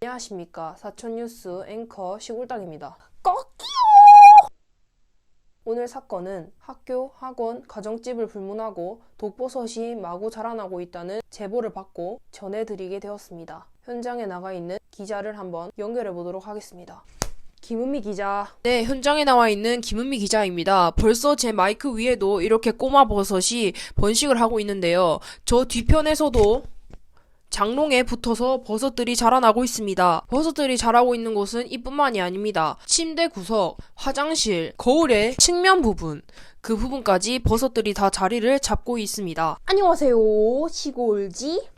안녕하십니까. 사촌뉴스 앵커 시골당입니다. 꺾이요 오늘 사건은 학교, 학원, 가정집을 불문하고 독버섯이 마구 자라나고 있다는 제보를 받고 전해드리게 되었습니다. 현장에 나가 있는 기자를 한번 연결해 보도록 하겠습니다. 김은미 기자. 네, 현장에 나와 있는 김은미 기자입니다. 벌써 제 마이크 위에도 이렇게 꼬마 버섯이 번식을 하고 있는데요. 저 뒤편에서도 장롱에 붙어서 버섯들이 자라나고 있습니다. 버섯들이 자라고 있는 곳은 이뿐만이 아닙니다. 침대 구석, 화장실, 거울의 측면 부분, 그 부분까지 버섯들이 다 자리를 잡고 있습니다. 안녕하세요. 시골지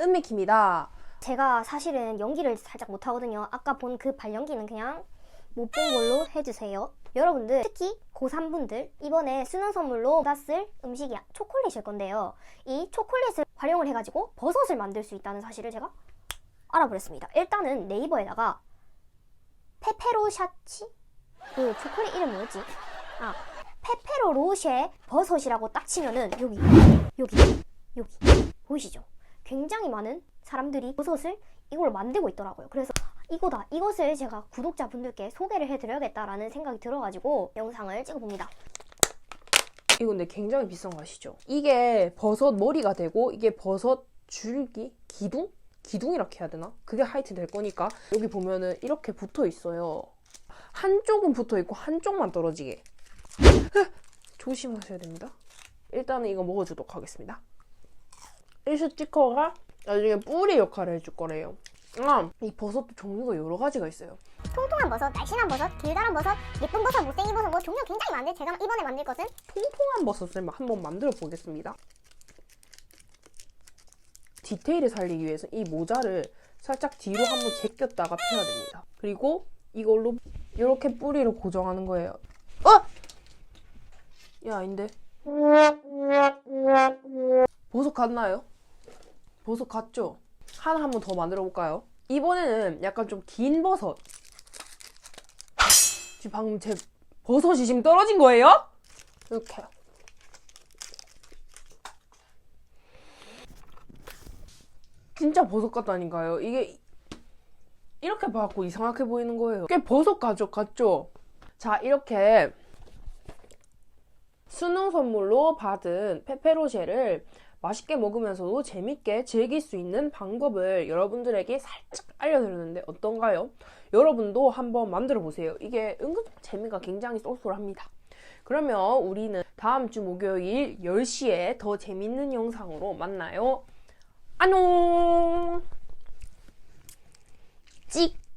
은미입니다. 제가 사실은 연기를 살짝 못하거든요. 아까 본 그 발연기는 그냥 못 본 걸로 해주세요. 여러분들 특히 고3분들 이번에 수능 선물로 받았을 음식이 초콜릿일 건데요. 이 초콜릿을 활용을 해가지고 버섯을 만들 수 있다는 사실을 제가 알아버렸습니다. 일단은 네이버에다가 페페로샤치 그 초콜릿 이름 뭐였지? 아 페페로 로쉐 버섯이라고 딱 치면은 여기 여기 여기 보이시죠? 굉장히 많은 사람들이 버섯을 이걸 만들고 있더라고요. 그래서 이거다. 이것을 제가 구독자분들께 소개를 해드려야겠다라는 생각이 들어가지고 영상을 찍어봅니다. 이거 근데 굉장히 비싼 거 아시죠? 이게 버섯 머리가 되고 이게 버섯 줄기? 기둥? 기둥이라고 해야 되나? 그게 하여튼 될 거니까 여기 보면은 이렇게 붙어 있어요. 한쪽은 붙어 있고 한쪽만 떨어지게. 조심하셔야 됩니다. 일단은 이거 먹어주도록 하겠습니다. 이 스티커가 나중에 뿌리 역할을 해줄 거래요. 아, 이 버섯도 종류가 여러 가지가 있어요. 통통한 버섯, 날씬한 버섯, 길다란 버섯, 예쁜 버섯, 못생긴 버섯 뭐 종류 굉장히 많은데 제가 이번에 만들 것은 통통한 버섯을 한번 만들어 보겠습니다. 디테일을 살리기 위해서 이 모자를 살짝 뒤로 한번 제꼈다가 펴야 됩니다. 그리고 이걸로 이렇게 뿌리를 고정하는 거예요. 어? 야, 아닌데. 버섯 같나요? 버섯 같죠? 하나 한번 더 만들어 볼까요? 이번에는 약간 좀 긴 버섯. 지금 방금 제 버섯이 지금 떨어진 거예요? 이렇게. 진짜 버섯 같다니까요. 이게 이렇게 봐갖고 이상하게 보이는 거예요. 꽤 버섯 가족 같죠? 자, 이렇게 수능 선물로 받은 페페로쉐를 맛있게 먹으면서도 재밌게 즐길 수 있는 방법을 여러분들에게 살짝 알려드렸는데 어떤가요? 여러분도 한번 만들어 보세요. 이게 은근 재미가 굉장히 쏠쏠합니다. 그러면 우리는 다음 주 목요일 10시에 더 재밌는 영상으로 만나요. 안녕! 찍!